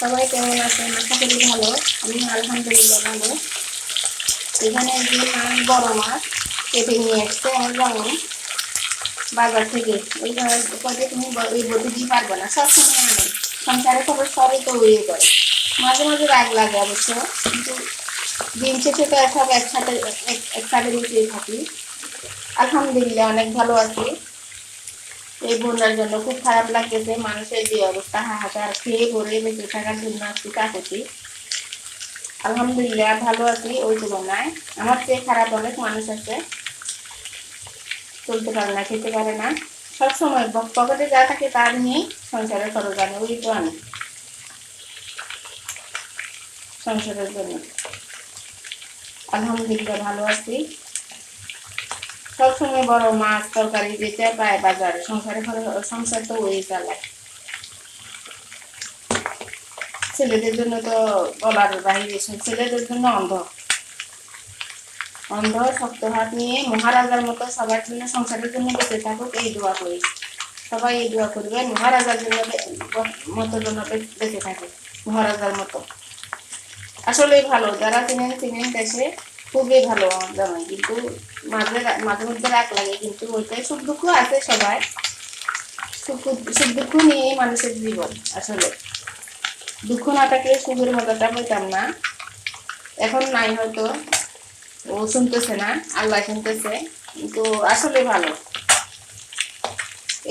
সবাই কেমন আছেন? আশা করি ভালো। আমি আলহামদুলিল্লাহ ভালো। এখানে যে মাছ বড় মাছ কেটে নিয়ে এসছে যেমন বাজার থেকে। ওই তুমি ওই দিয়ে পারবে না। সব সময় আনে। সংসারে খবর সবই তো ইয়ে করে। মাঝে মাঝে রাগ লাগে অবশ্য। কিন্তু দিন শেষে তো সব একসাথে এক- একসাথে মিশিয়ে থাকি। আলহামদুলিল্লাহ, অনেক ভালো আছি। এই বন্যার জন্য খুব খারাপ লাগতেছে মানুষের যে অবস্থা, হাহাকার খেয়ে পরে বেঁচে থাকার জন্য একটু কাকুতি আলহামদুলিল্লাহ, ভালো আছি ওই তুলনায়। আমার চেয়ে খারাপ অনেক মানুষ আছে। চলতে পারে না, খেতে পারে না। সবসময় পকেটে যা থাকে তার নিয়েই সংসারের খরচ আনে ওই তো আনে সংসারের জন্য। আলহামদুলিল্লাহ, ভালো আছি। সবসময় বড় মাছ তরকারি যেটা পায় বাজারে, সংসারে সংসার তো ওই চালায় ছেলেদের জন্য তো বলার বাহিরে ছেলেদের জন্য অন্ধ। অন্ধ, শক্ত হাত নিয়ে মহারাজার মতো সবার জন্য সংসারের জন্য বেঁচে থাকুক, এই দোয়া করি। সবাই এই দোয়া করবে, মহারাজার জন্য মতো জন্য বেঁচে থাকে, মহারাজার মতো। আসলেই ভালো, যারা চিনেন চিনেন দেশে খুবই ভালো জামাই কিন্তু মাঝে মাঝে মধ্যে রাগ লাগে, কিন্তু ওইটাই সুখ দুঃখ আছে সবাই সুখ সুখ দুঃখ নিয়েই মানুষের জীবন, আসলে। দুঃখ না থাকলে সুখের মজাটা পেতাম না। এখন নাই হয়তো, ও শুনতেছে না, আল্লাহ শুনতেছে, কিন্তু আসলে ভালো।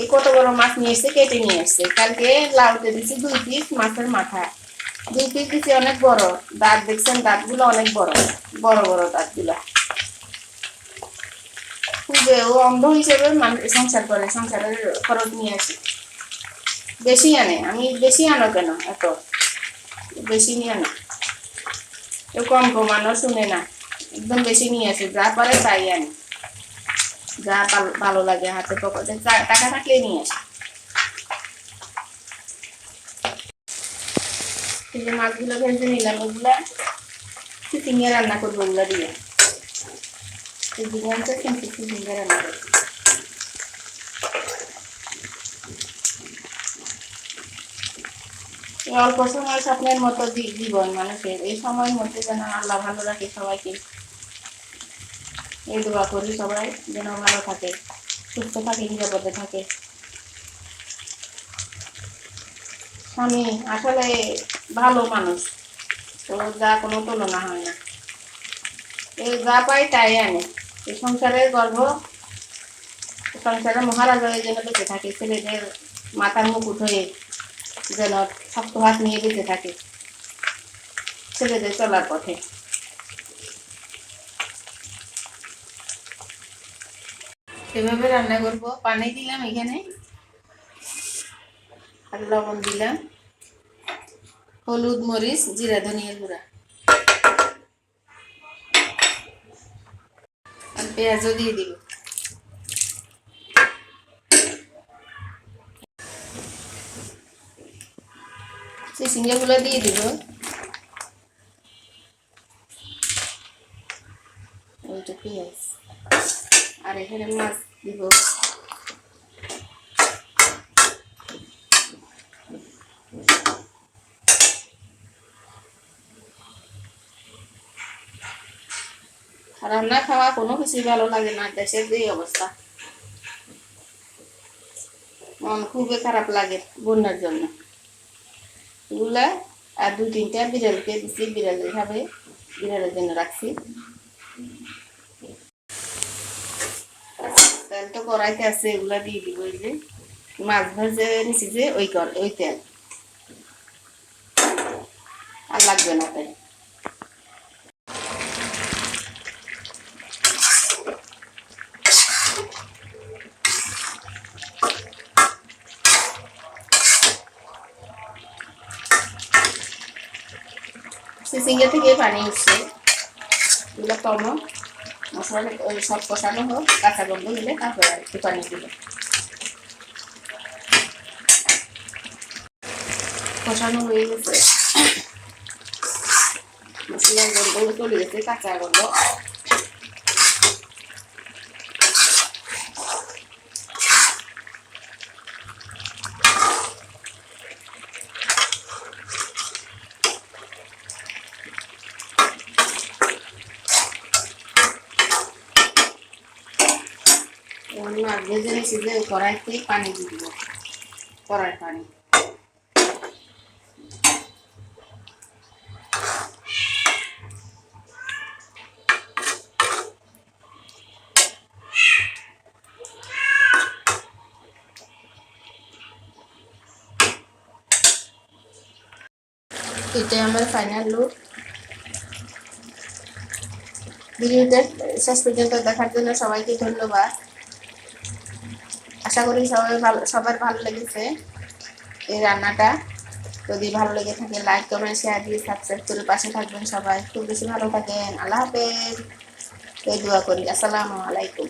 এই কত বড় মাছ নিয়ে এসছে, কেটে নিয়ে এসছে। কালকে লাউতে দিছি দুই পিস মাছের মাথা। দুই পিস অনেক বড়। দাঁত দেখছেন দাঁতগুলো অনেক বড়। বড় বড় দাঁতগুলো খুবই ও অন্ধ হিসেবে সংসার করে, সংসারের খরচ নিয়ে আসে। বেশি আনে। আমি বেশি আনো কেন এত? বেশি নিয়ে আনো। কেউ কম কমানো শুনে না। একদম বেশি নিয়ে আসে। যা পারে তাই আনে। যা ভালো লাগে হাতে পকেটে। টাকা থাকলে নিয়ে আসে। এই যে মাছগুলো ভেজে নিলাম, ওগুলা চিচিঙে রান্না করব ওগুলা দিয়ে। আনতে কিন্তু চিচিঙে রান্না করব। অল্প সময় স্বপ্নের মতো জীবন মানুষের। এই সময়ের মধ্যে যেন আল্লাহ ভালো রাখে সবাইকে। এই দোয়া করি সবাই, যেন ভালো থাকে, সুস্থ থাকে, নিরাপদে থাকে। স্বামী আসলে ভালো মানুষ। তো যা কোনো তুলনা হয় না। এই যা পাই তাই আনে। এই সংসারের গর্ভ সংসারে মহারাজা হয়ে যেন বেঁচে থাকে। ছেলেদের মাথার মুকুট হয়ে যেন শক্ত হাত নিয়ে বেঁচে থাকে। ছেলেদের চলার পথে। এভাবে রান্না করব। পানি দিলাম এখানে। আর লবণ দিলাম। হলুদ, মরিচ, জিরা ধনিয়া গুঁড়া। আর পেঁয়াজও দিয়ে দিব। চিচিঙ্গাগুলো দিয়ে দিব। পেঁয়াজ। আর এখানে মাছ দিব। রান্না খাওয়া কোনো কিছুই ভালো লাগে না, দেশের যে অবস্থা। মন খুবই খারাপ লাগে বন্যার জন্য। এগুলা আর দু তিনটা বিড়ালকে দিচ্ছি বিড়াল খাবে বিড়ালের জন্য রাখছি। তেল তো কড়াইতে আছে, এগুলা দিয়ে দিব এই যে। মাছ ভাজে নিছি যে ওই কর, ওই তেল। আর লাগবে না তাই সিঙ্গে থেকে পানি উঠছে এগুলো কম মশলা সব কষানো হোক, কাঁচা গন্ধ দিলে তারপরে আর একটু পানি দিল কষানো হয়ে গেছে। মশলার গন্ধ চলে গেছে কাঁচা গন্ধ। মাছ ভেজে নিয়েছি যে কড়াইতেই পানি দিয়ে দিব। কড়াই পানি। এটাই আমার ফাইনাল লুক ভিডিওটা শেষ পর্যন্ত দেখার জন্য সবাইকে ধন্যবাদ। আশা করি সবাই ভালো, সবার ভালো লেগেছে এই রান্নাটা। যদি ভালো লেগে থাকে লাইক কমেন্ট শেয়ার দিয়ে সাবস্ক্রাইব করে পাশে থাকবেন সবাই। খুব বেশি ভালো থাকেন। আল্লাহ হাফেজ। এই দোয়া করি। আসসালামু আলাইকুম।